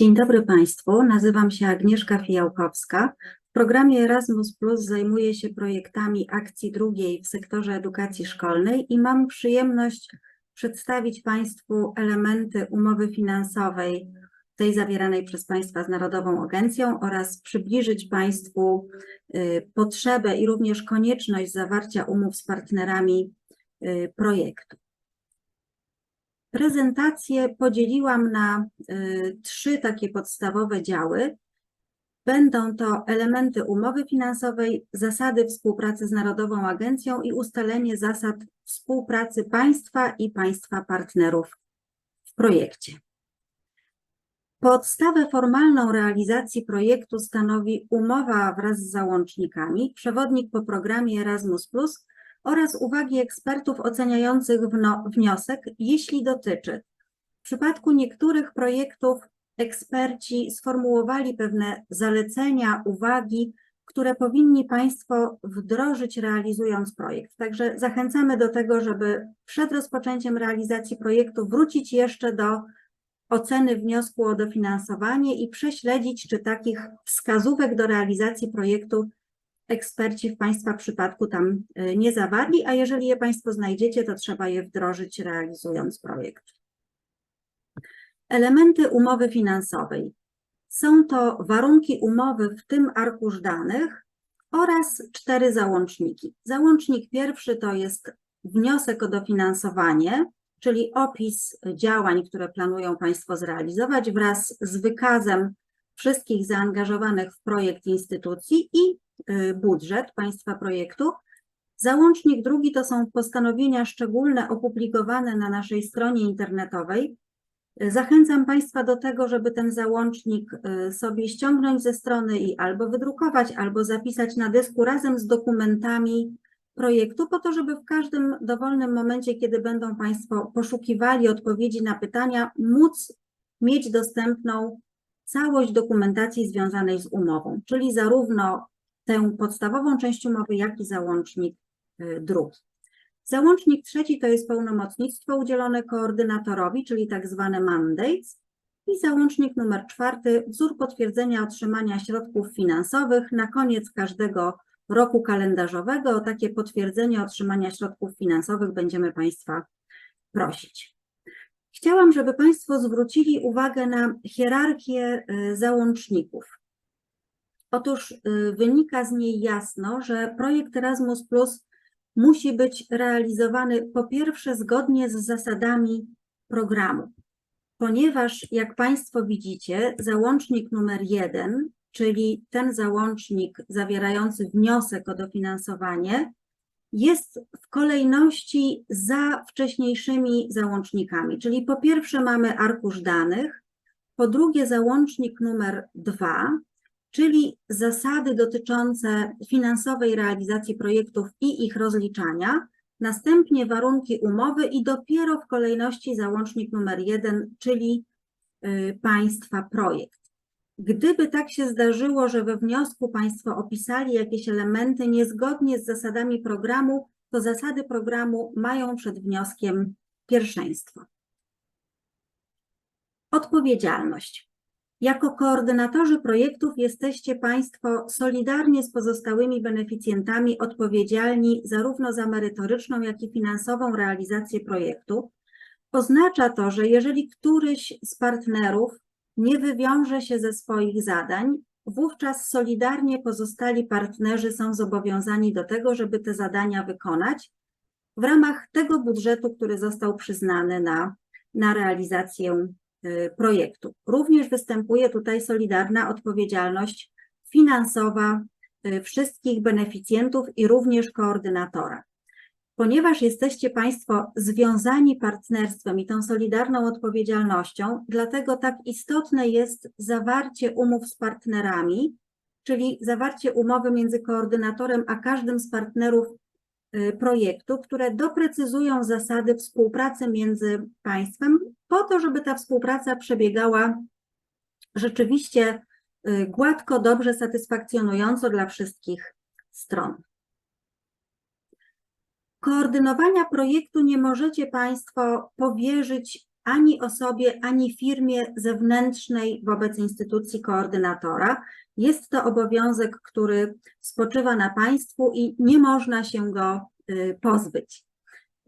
Dzień dobry Państwu, nazywam się Agnieszka Fijałkowska. W programie Erasmus Plus zajmuję się projektami akcji drugiej w sektorze edukacji szkolnej i mam przyjemność przedstawić Państwu elementy umowy finansowej, tej zawieranej przez Państwa z Narodową Agencją oraz przybliżyć Państwu y, potrzebę i również konieczność zawarcia umów z partnerami y, projektu. Prezentację podzieliłam na y, trzy takie podstawowe działy. Będą to elementy umowy finansowej, zasady współpracy z Narodową Agencją i ustalenie zasad współpracy państwa i państwa partnerów w projekcie. Podstawę formalną realizacji projektu stanowi umowa wraz z załącznikami, przewodnik po programie Erasmus+, oraz uwagi ekspertów oceniających wniosek, jeśli dotyczy. W przypadku niektórych projektów eksperci sformułowali pewne zalecenia, uwagi, które powinni Państwo wdrożyć realizując projekt. Także zachęcamy do tego, żeby przed rozpoczęciem realizacji projektu wrócić jeszcze do oceny wniosku o dofinansowanie i prześledzić, czy takich wskazówek do realizacji projektu eksperci w Państwa przypadku tam y, nie zawarli, a jeżeli je Państwo znajdziecie, to trzeba je wdrożyć realizując projekt. Elementy umowy finansowej. Są to warunki umowy, w tym arkusz danych oraz cztery załączniki. Załącznik pierwszy to jest wniosek o dofinansowanie, czyli opis działań, które planują Państwo zrealizować wraz z wykazem wszystkich zaangażowanych w projekt instytucji i budżet państwa projektu. Załącznik drugi to są postanowienia szczególne opublikowane na naszej stronie internetowej. Zachęcam Państwa do tego, żeby ten załącznik y, sobie ściągnąć ze strony i albo wydrukować, albo zapisać na dysku razem z dokumentami projektu, po to, żeby w każdym dowolnym momencie, kiedy będą Państwo poszukiwali odpowiedzi na pytania, móc mieć dostępną całość dokumentacji związanej z umową, czyli zarówno tę podstawową część umowy, jak i załącznik y, drugi. Załącznik trzeci to jest pełnomocnictwo udzielone koordynatorowi, czyli tak zwane mandates. I załącznik numer czwarty, wzór potwierdzenia otrzymania środków finansowych na koniec każdego roku kalendarzowego. O takie potwierdzenie otrzymania środków finansowych będziemy Państwa prosić. Chciałam, żeby Państwo zwrócili uwagę na hierarchię y, załączników. Otóż y, wynika z niej jasno, że projekt Erasmus Plus musi być realizowany po pierwsze zgodnie z zasadami programu, ponieważ jak Państwo widzicie, załącznik numer jeden, czyli ten załącznik zawierający wniosek o dofinansowanie, jest w kolejności za wcześniejszymi załącznikami. Czyli po pierwsze mamy arkusz danych, po drugie załącznik numer dwa, czyli zasady dotyczące finansowej realizacji projektów i ich rozliczania, następnie warunki umowy i dopiero w kolejności załącznik numer jeden, czyli y, państwa projekt. Gdyby tak się zdarzyło, że we wniosku Państwo opisali jakieś elementy niezgodnie z zasadami programu, to zasady programu mają przed wnioskiem pierwszeństwo. Odpowiedzialność. Jako koordynatorzy projektów jesteście Państwo solidarnie z pozostałymi beneficjentami odpowiedzialni zarówno za merytoryczną, jak i finansową realizację projektu. Oznacza to, że jeżeli któryś z partnerów nie wywiąże się ze swoich zadań, wówczas solidarnie pozostali partnerzy są zobowiązani do tego, żeby te zadania wykonać w ramach tego budżetu, który został przyznany na, na realizację projektu. Również występuje tutaj solidarna odpowiedzialność finansowa y, wszystkich beneficjentów i również koordynatora. Ponieważ jesteście Państwo związani partnerstwem i tą solidarną odpowiedzialnością, dlatego tak istotne jest zawarcie umów z partnerami, czyli zawarcie umowy między koordynatorem a każdym z partnerów y, projektu, które doprecyzują zasady współpracy między państwem, po to, żeby ta współpraca przebiegała rzeczywiście y, gładko, dobrze, satysfakcjonująco dla wszystkich stron. Koordynowania projektu nie możecie Państwo powierzyć ani osobie, ani firmie zewnętrznej wobec instytucji koordynatora. Jest to obowiązek, który spoczywa na państwu i nie można się go y, pozbyć.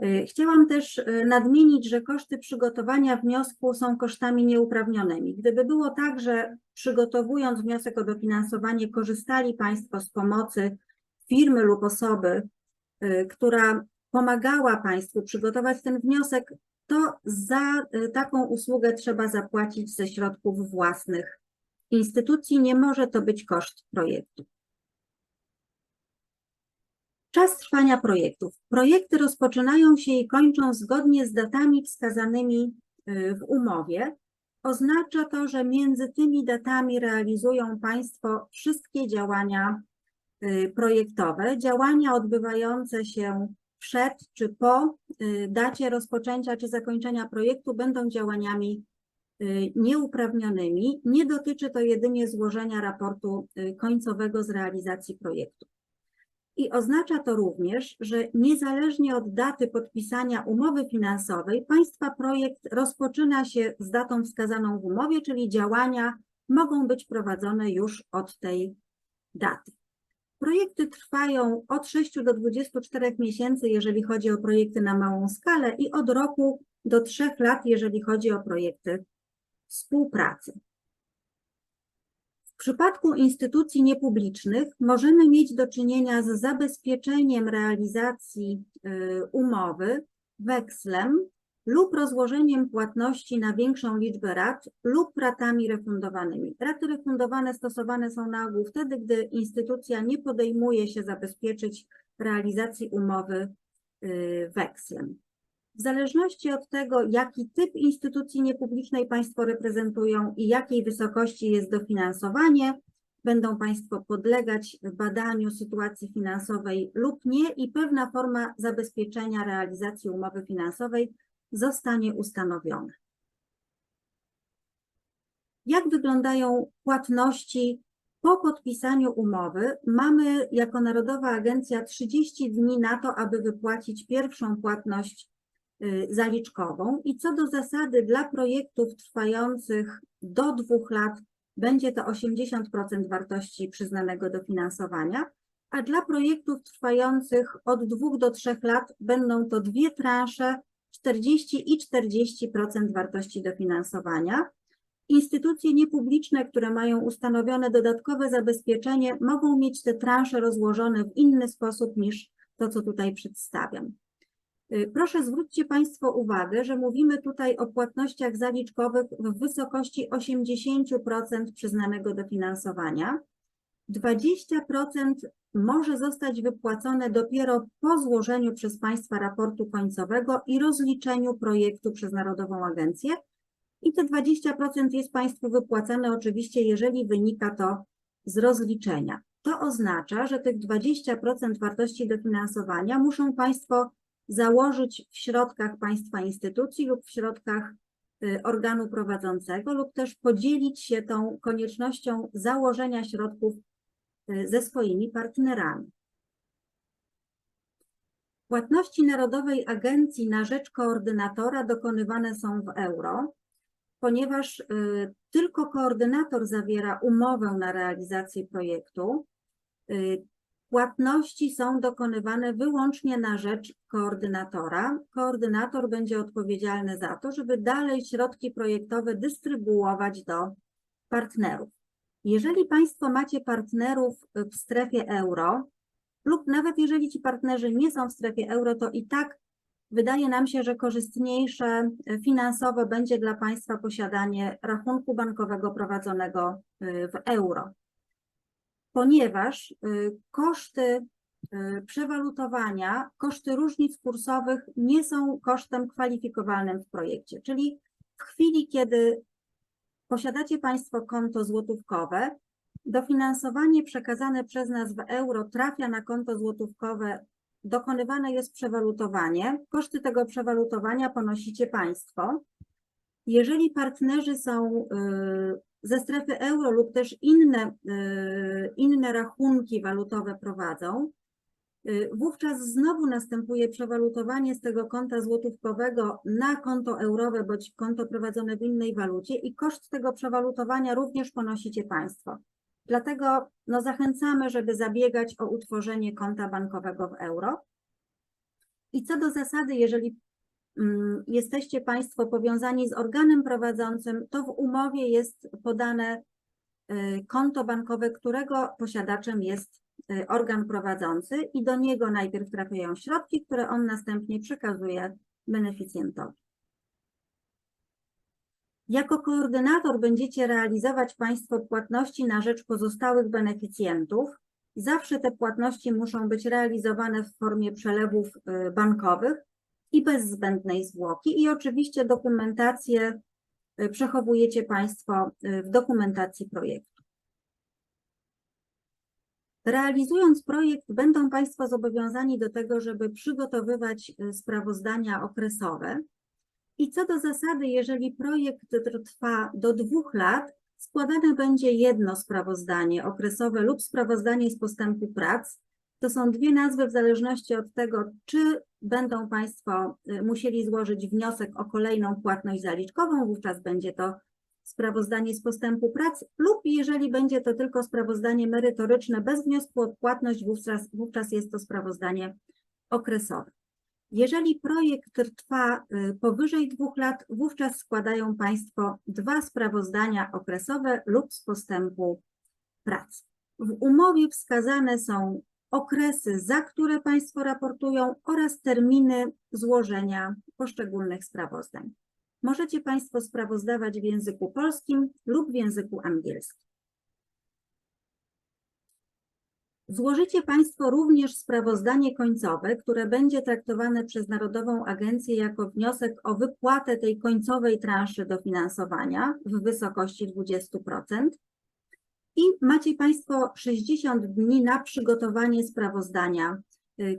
Y, Chciałam też y, nadmienić, że koszty przygotowania wniosku są kosztami nieuprawnionymi. Gdyby było tak, że przygotowując wniosek o dofinansowanie korzystali Państwo z pomocy firmy lub osoby, która pomagała Państwu przygotować ten wniosek, to za y, taką usługę trzeba zapłacić ze środków własnych instytucji. Nie może to być koszt projektu. Czas trwania projektów. Projekty rozpoczynają się i kończą zgodnie z datami wskazanymi y, w umowie. Oznacza to, że między tymi datami realizują Państwo wszystkie działania y, projektowe, działania odbywające się przed czy po y, dacie rozpoczęcia czy zakończenia projektu będą działaniami y, nieuprawnionymi. Nie dotyczy to jedynie złożenia raportu y, końcowego z realizacji projektu. I oznacza to również, że niezależnie od daty podpisania umowy finansowej, Państwa projekt rozpoczyna się z datą wskazaną w umowie, czyli działania mogą być prowadzone już od tej daty. Projekty trwają od 6 do 24 miesięcy, jeżeli chodzi o projekty na małą skalę i od roku do 3 lat, jeżeli chodzi o projekty współpracy. W przypadku instytucji niepublicznych możemy mieć do czynienia z zabezpieczeniem realizacji y, umowy wekslem lub rozłożeniem płatności na większą liczbę rat lub ratami refundowanymi. Raty refundowane stosowane są na ogół wtedy, gdy instytucja nie podejmuje się zabezpieczyć realizacji umowy y, wekslem. W zależności od tego, jaki typ instytucji niepublicznej Państwo reprezentują i jakiej wysokości jest dofinansowanie, będą Państwo podlegać badaniu sytuacji finansowej lub nie i pewna forma zabezpieczenia realizacji umowy finansowej zostanie ustanowiona. Jak wyglądają płatności po podpisaniu umowy? Mamy jako Narodowa Agencja 30 dni na to, aby wypłacić pierwszą płatność y, zaliczkową i co do zasady dla projektów trwających do dwóch lat będzie to 80% wartości przyznanego dofinansowania, a dla projektów trwających od dwóch do trzech lat będą to dwie transze 40 i 40% wartości dofinansowania. Instytucje niepubliczne, które mają ustanowione dodatkowe zabezpieczenie, mogą mieć te transze rozłożone w inny sposób niż to, co tutaj przedstawiam. Y, Proszę zwróćcie Państwo uwagę, że mówimy tutaj o płatnościach zaliczkowych w wysokości 80% przyznanego dofinansowania. 20% może zostać wypłacone dopiero po złożeniu przez Państwa raportu końcowego i rozliczeniu projektu przez Narodową Agencję. I te 20% jest Państwu wypłacane oczywiście, jeżeli wynika to z rozliczenia. To oznacza, że tych 20% wartości dofinansowania muszą Państwo założyć w środkach Państwa instytucji lub w środkach y, organu prowadzącego lub też podzielić się tą koniecznością założenia środków ze swoimi partnerami. Płatności Narodowej Agencji na rzecz koordynatora dokonywane są w euro, ponieważ y, tylko koordynator zawiera umowę na realizację projektu. y, Płatności są dokonywane wyłącznie na rzecz koordynatora. Koordynator będzie odpowiedzialny za to, żeby dalej środki projektowe dystrybuować do partnerów. Jeżeli Państwo macie partnerów w strefie euro, lub nawet jeżeli ci partnerzy nie są w strefie euro, to i tak wydaje nam się, że korzystniejsze finansowo będzie dla Państwa posiadanie rachunku bankowego prowadzonego y, w euro ponieważ y, koszty y, przewalutowania, koszty różnic kursowych nie są kosztem kwalifikowalnym w projekcie. Czyli w chwili, kiedy posiadacie Państwo konto złotówkowe, dofinansowanie przekazane przez nas w euro trafia na konto złotówkowe, dokonywane jest przewalutowanie. Koszty tego przewalutowania ponosicie Państwo. Jeżeli partnerzy są y, ze strefy euro lub też inne, y, inne rachunki walutowe prowadzą, Wówczas znowu następuje przewalutowanie z tego konta złotówkowego na konto eurowe bądź konto prowadzone w innej walucie i koszt tego przewalutowania również ponosicie Państwo. Dlatego no, zachęcamy, żeby zabiegać o utworzenie konta bankowego w euro. I co do zasady, jeżeli mm, jesteście Państwo powiązani z organem prowadzącym, to w umowie jest podane y, konto bankowe, którego posiadaczem jest y, organ prowadzący i do niego najpierw trafiają środki, które on następnie przekazuje beneficjentowi. Jako koordynator będziecie realizować Państwo płatności na rzecz pozostałych beneficjentów. Zawsze te płatności muszą być realizowane w formie przelewów y, bankowych i bez zbędnej zwłoki. I oczywiście dokumentację y, przechowujecie Państwo y, w dokumentacji projektu. Realizując projekt, będą Państwo zobowiązani do tego, żeby przygotowywać y, sprawozdania okresowe. I co do zasady, jeżeli projekt tr- trwa do dwóch lat, składane będzie jedno sprawozdanie okresowe lub sprawozdanie z postępu prac. To są dwie nazwy w zależności od tego, czy będą Państwo y, musieli złożyć wniosek o kolejną płatność zaliczkową, wówczas będzie to sprawozdanie z postępu prac lub jeżeli będzie to tylko sprawozdanie merytoryczne bez wniosku o płatność, wówczas, wówczas jest to sprawozdanie okresowe. Jeżeli projekt trwa y, powyżej dwóch lat, wówczas składają Państwo dwa sprawozdania okresowe lub z postępu prac. W umowie wskazane są okresy, za które Państwo raportują oraz terminy złożenia poszczególnych sprawozdań. Możecie Państwo sprawozdawać w języku polskim lub w języku angielskim. Złożycie Państwo również sprawozdanie końcowe, które będzie traktowane przez Narodową Agencję jako wniosek o wypłatę tej końcowej transzy dofinansowania w wysokości 20%. I macie Państwo 60 dni na przygotowanie sprawozdania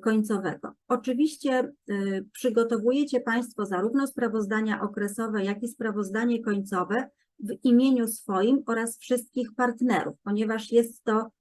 końcowego. Oczywiście y, przygotowujecie Państwo zarówno sprawozdania okresowe, jak i sprawozdanie końcowe w imieniu swoim oraz wszystkich partnerów, ponieważ jest to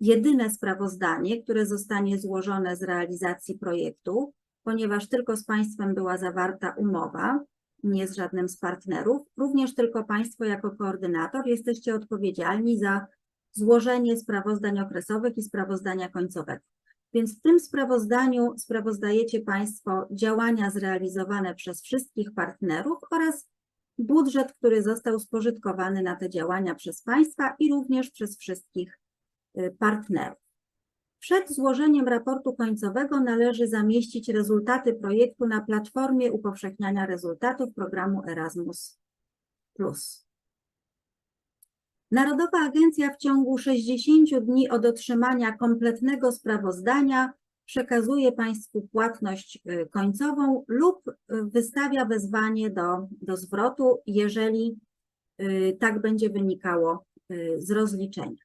jedyne sprawozdanie, które zostanie złożone z realizacji projektu, ponieważ tylko z Państwem była zawarta umowa, nie z żadnym z partnerów. Również tylko Państwo jako koordynator jesteście odpowiedzialni za złożenie sprawozdań okresowych i sprawozdania końcowego. Więc w tym sprawozdaniu sprawozdajecie Państwo działania zrealizowane przez wszystkich partnerów oraz budżet, który został spożytkowany na te działania przez Państwa i również przez wszystkich y, partnerów. Przed złożeniem raportu końcowego należy zamieścić rezultaty projektu na platformie upowszechniania rezultatów programu Erasmus. Narodowa Agencja w ciągu 60 dni od otrzymania kompletnego sprawozdania przekazuje Państwu płatność y, końcową lub y, wystawia wezwanie do, do zwrotu, jeżeli y, tak będzie wynikało z rozliczenia.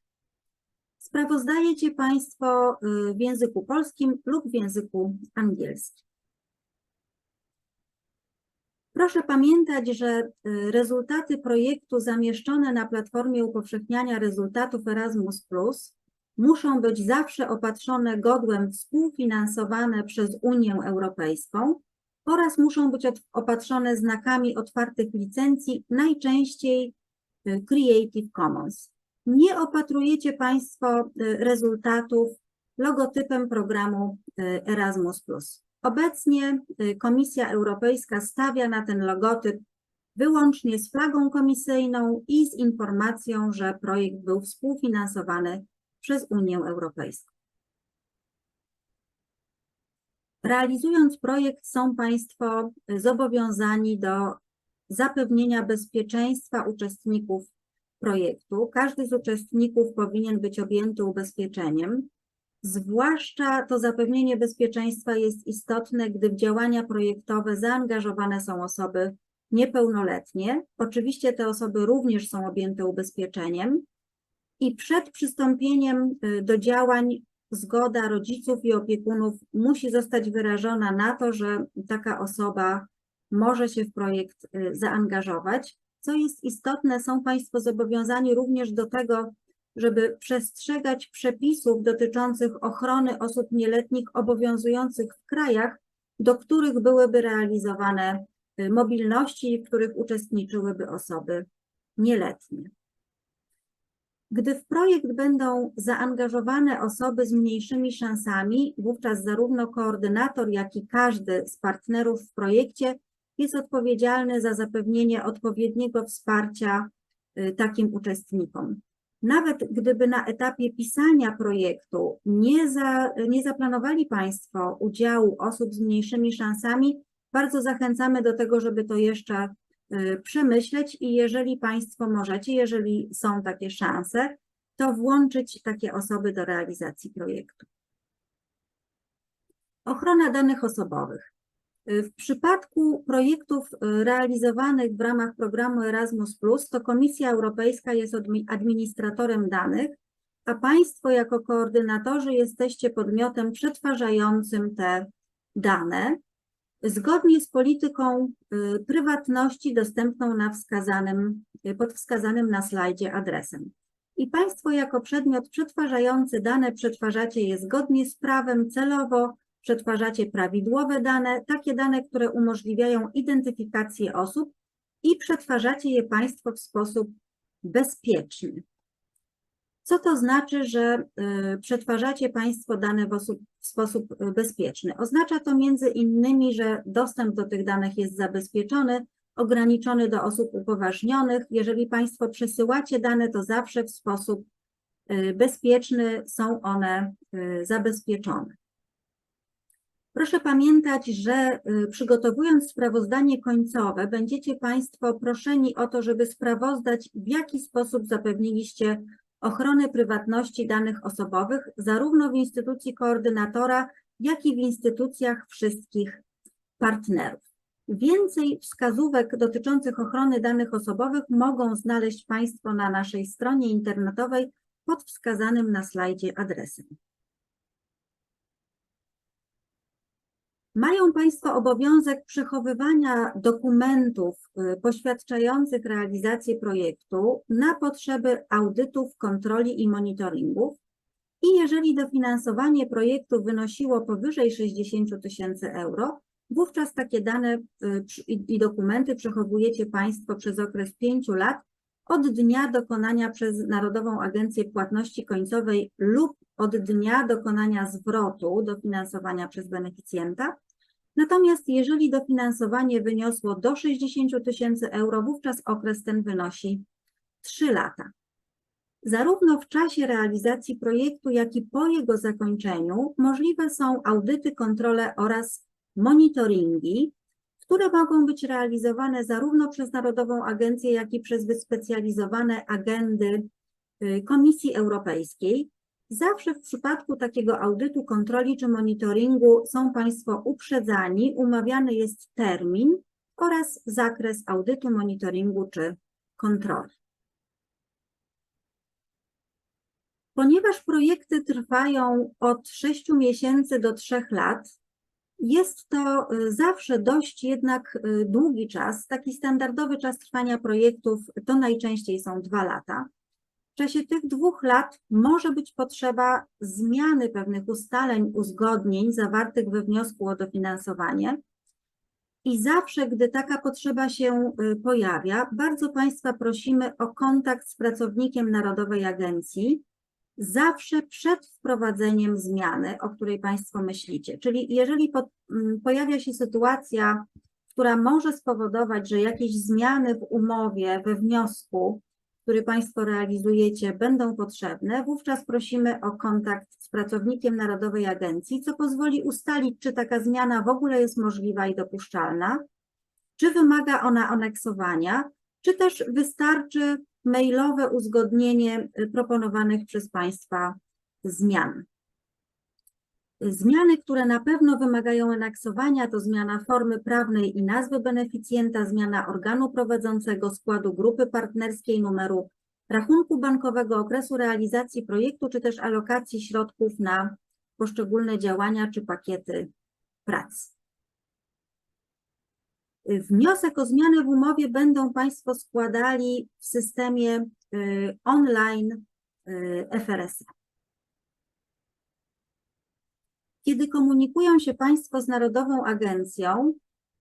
Sprawozdajecie Państwo w języku polskim lub w języku angielskim. Proszę pamiętać, że y, rezultaty projektu zamieszczone na platformie upowszechniania rezultatów Erasmus muszą być zawsze opatrzone godłem współfinansowane przez Unię Europejską oraz muszą być opatrzone znakami otwartych licencji, najczęściej y, Creative Commons. Nie opatrujecie Państwo y, rezultatów logotypem programu Erasmus. Obecnie y, Komisja Europejska stawia na ten logotyp wyłącznie z flagą komisyjną i z informacją, że projekt był współfinansowany przez Unię Europejską. Realizując projekt są Państwo zobowiązani do zapewnienia bezpieczeństwa uczestników projektu. Każdy z uczestników powinien być objęty ubezpieczeniem. Zwłaszcza to zapewnienie bezpieczeństwa jest istotne, gdy w działania projektowe zaangażowane są osoby niepełnoletnie. Oczywiście te osoby również są objęte ubezpieczeniem i przed przystąpieniem y, do działań zgoda rodziców i opiekunów musi zostać wyrażona na to, że taka osoba może się w projekt y, zaangażować. Co jest istotne, są Państwo zobowiązani również do tego, żeby przestrzegać przepisów dotyczących ochrony osób nieletnich obowiązujących w krajach, do których byłyby realizowane y, mobilności, w których uczestniczyłyby osoby nieletnie. Gdy w projekt będą zaangażowane osoby z mniejszymi szansami, wówczas zarówno koordynator, jak i każdy z partnerów w projekcie jest odpowiedzialny za zapewnienie odpowiedniego wsparcia y, takim uczestnikom. Nawet gdyby na etapie pisania projektu nie, za, nie zaplanowali Państwo udziału osób z mniejszymi szansami, bardzo zachęcamy do tego, żeby to jeszcze y, przemyśleć i jeżeli Państwo możecie, jeżeli są takie szanse, to włączyć takie osoby do realizacji projektu. Ochrona danych osobowych. W przypadku projektów y, realizowanych w ramach programu Erasmus, to Komisja Europejska jest admi- administratorem danych, a Państwo jako koordynatorzy jesteście podmiotem przetwarzającym te dane zgodnie z polityką y, prywatności dostępną na wskazanym, y, pod wskazanym na slajdzie adresem. I Państwo jako przedmiot przetwarzający dane przetwarzacie je zgodnie z prawem celowo przetwarzacie prawidłowe dane, takie dane, które umożliwiają identyfikację osób i przetwarzacie je Państwo w sposób bezpieczny. Co to znaczy, że y, przetwarzacie Państwo dane w, osób, w sposób y, bezpieczny? Oznacza to między innymi, że dostęp do tych danych jest zabezpieczony, ograniczony do osób upoważnionych. Jeżeli Państwo przesyłacie dane, to zawsze w sposób y, bezpieczny są one zabezpieczone. Proszę pamiętać, że y, przygotowując sprawozdanie końcowe, będziecie Państwo proszeni o to, żeby sprawozdać, w jaki sposób zapewniliście ochronę prywatności danych osobowych, zarówno w instytucji koordynatora, jak i w instytucjach wszystkich partnerów. Więcej wskazówek dotyczących ochrony danych osobowych mogą znaleźć Państwo na naszej stronie internetowej pod wskazanym na slajdzie adresem. Mają Państwo obowiązek przechowywania dokumentów y, poświadczających realizację projektu na potrzeby audytów, kontroli i monitoringów. I jeżeli dofinansowanie projektu wynosiło powyżej 60 tysięcy euro, wówczas takie dane y, i dokumenty przechowujecie Państwo przez okres pięciu lat od dnia dokonania przez Narodową Agencję Płatności Końcowej lub od dnia dokonania zwrotu dofinansowania przez beneficjenta. Natomiast jeżeli dofinansowanie wyniosło do 60 tysięcy euro, wówczas okres ten wynosi 3 lata. Zarówno w czasie realizacji projektu, jak i po jego zakończeniu możliwe są audyty, kontrole oraz monitoringi, które mogą być realizowane zarówno przez Narodową Agencję, jak i przez wyspecjalizowane agendy y, Komisji Europejskiej. Zawsze w przypadku takiego audytu, kontroli czy monitoringu są Państwo uprzedzani, umawiany jest termin oraz zakres audytu, monitoringu czy kontroli. Ponieważ projekty trwają od 6 miesięcy do 3 lat, jest to y, zawsze dość jednak y, długi czas. Taki standardowy czas trwania projektów to najczęściej są dwa lata. W czasie tych dwóch lat może być potrzeba zmiany pewnych ustaleń, uzgodnień zawartych we wniosku o dofinansowanie. I zawsze, gdy taka potrzeba się y, pojawia, bardzo Państwa prosimy o kontakt z pracownikiem Narodowej Agencji, zawsze przed wprowadzeniem zmiany, o której Państwo myślicie. Czyli jeżeli po, mm, pojawia się sytuacja, która może spowodować, że jakieś zmiany w umowie, we wniosku, który Państwo realizujecie, będą potrzebne, wówczas prosimy o kontakt z pracownikiem Narodowej Agencji, co pozwoli ustalić, czy taka zmiana w ogóle jest możliwa i dopuszczalna, czy wymaga ona aneksowania, czy też wystarczy mailowe uzgodnienie y, proponowanych przez Państwa zmian. Zmiany, które na pewno wymagają aneksowania, to zmiana formy prawnej i nazwy beneficjenta, zmiana organu prowadzącego, składu grupy partnerskiej, numeru rachunku bankowego, okresu realizacji projektu, czy też alokacji środków na poszczególne działania czy pakiety pracy. Wniosek o zmianę w umowie będą Państwo składali w systemie y, online y, FRS. Kiedy komunikują się Państwo z Narodową Agencją,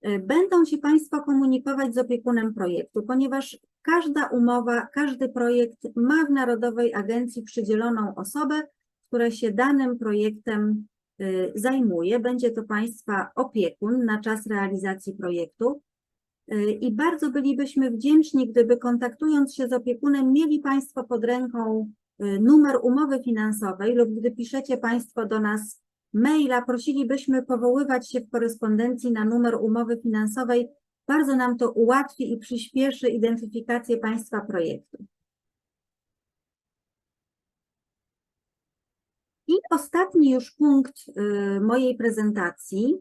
y, będą się Państwo komunikować z opiekunem projektu, ponieważ każda umowa, każdy projekt ma w Narodowej Agencji przydzieloną osobę, która się danym projektem zajmuje. Będzie to Państwa opiekun na czas realizacji projektu. Y, I bardzo bylibyśmy wdzięczni, gdyby kontaktując się z opiekunem, mieli Państwo pod ręką y, numer umowy finansowej lub gdy piszecie Państwo do nas maila, prosilibyśmy powoływać się w korespondencji na numer umowy finansowej. Bardzo nam to ułatwi i przyspieszy identyfikację Państwa projektu. I ostatni już punkt y, mojej prezentacji.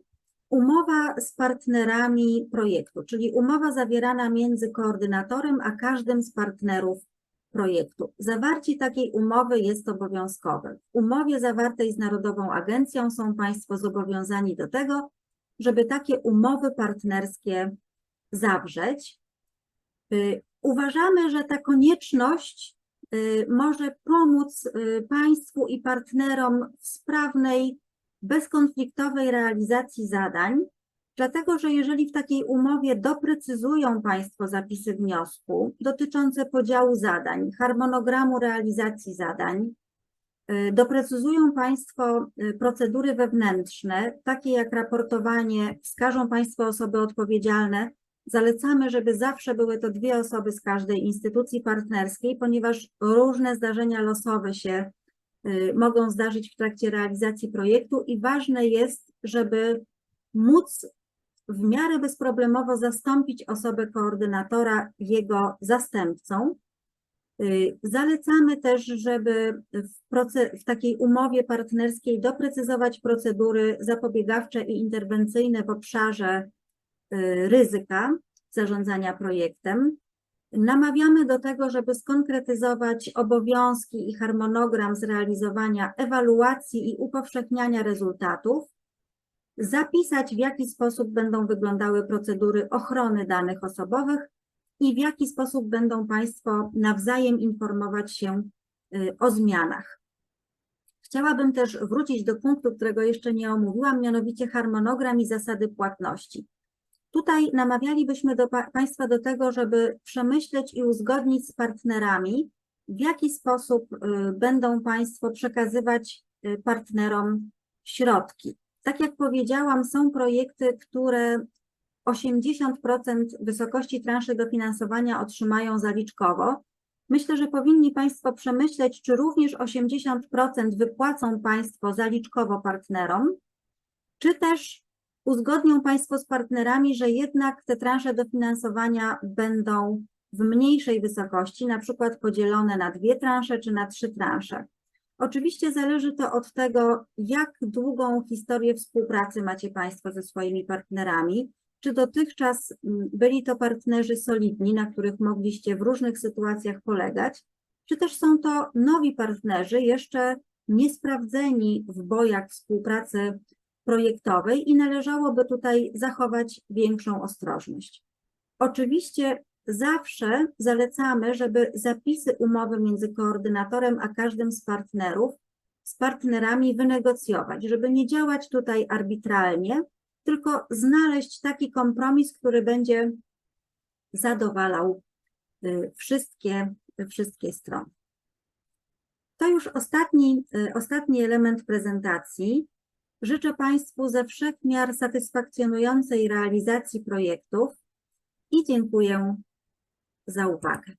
Umowa z partnerami projektu, czyli umowa zawierana między koordynatorem a każdym z partnerów projektu. Zawarcie takiej umowy jest obowiązkowe. W umowie zawartej z Narodową Agencją są Państwo zobowiązani do tego, żeby takie umowy partnerskie zawrzeć. Y, Uważamy, że ta konieczność może pomóc y, Państwu i partnerom w sprawnej, bezkonfliktowej realizacji zadań, dlatego że jeżeli w takiej umowie doprecyzują Państwo zapisy wniosku dotyczące podziału zadań, harmonogramu realizacji zadań, y, doprecyzują Państwo y, procedury wewnętrzne, takie jak raportowanie, wskażą Państwo osoby odpowiedzialne, Zalecamy, żeby zawsze były to dwie osoby z każdej instytucji partnerskiej, ponieważ różne zdarzenia losowe się y, mogą zdarzyć w trakcie realizacji projektu i ważne jest, żeby móc w miarę bezproblemowo zastąpić osobę koordynatora jego zastępcą. Y, Zalecamy też, żeby w, w takiej umowie partnerskiej doprecyzować procedury zapobiegawcze i interwencyjne w obszarze ryzyka zarządzania projektem. Namawiamy do tego, żeby skonkretyzować obowiązki i harmonogram zrealizowania ewaluacji i upowszechniania rezultatów, zapisać w jaki sposób będą wyglądały procedury ochrony danych osobowych i w jaki sposób będą Państwo nawzajem informować się y, o zmianach. Chciałabym też wrócić do punktu, którego jeszcze nie omówiłam, mianowicie harmonogram i zasady płatności. Tutaj namawialibyśmy do pa Państwa do tego, żeby przemyśleć i uzgodnić z partnerami, w jaki sposób y, będą Państwo przekazywać y, partnerom środki. Tak jak powiedziałam, są projekty, które 80% wysokości transzy dofinansowania otrzymają zaliczkowo. Myślę, że powinni Państwo przemyśleć, czy również 80% wypłacą Państwo zaliczkowo partnerom, czy też uzgodnią Państwo z partnerami, że jednak te transze dofinansowania będą w mniejszej wysokości, na przykład podzielone na dwie transze czy na trzy transze. Oczywiście zależy to od tego, jak długą historię współpracy macie Państwo ze swoimi partnerami. Czy dotychczas mm, byli to partnerzy solidni, na których mogliście w różnych sytuacjach polegać, czy też są to nowi partnerzy, jeszcze niesprawdzeni w bojach współpracy projektowej i należałoby tutaj zachować większą ostrożność. Oczywiście zawsze zalecamy, żeby zapisy umowy między koordynatorem a każdym z partnerów z partnerami wynegocjować, żeby nie działać tutaj arbitralnie, tylko znaleźć taki kompromis, który będzie zadowalał y, wszystkie, wszystkie strony. To już ostatni, y, ostatni element prezentacji. Życzę Państwu ze wszech miar satysfakcjonującej realizacji projektów i dziękuję za uwagę.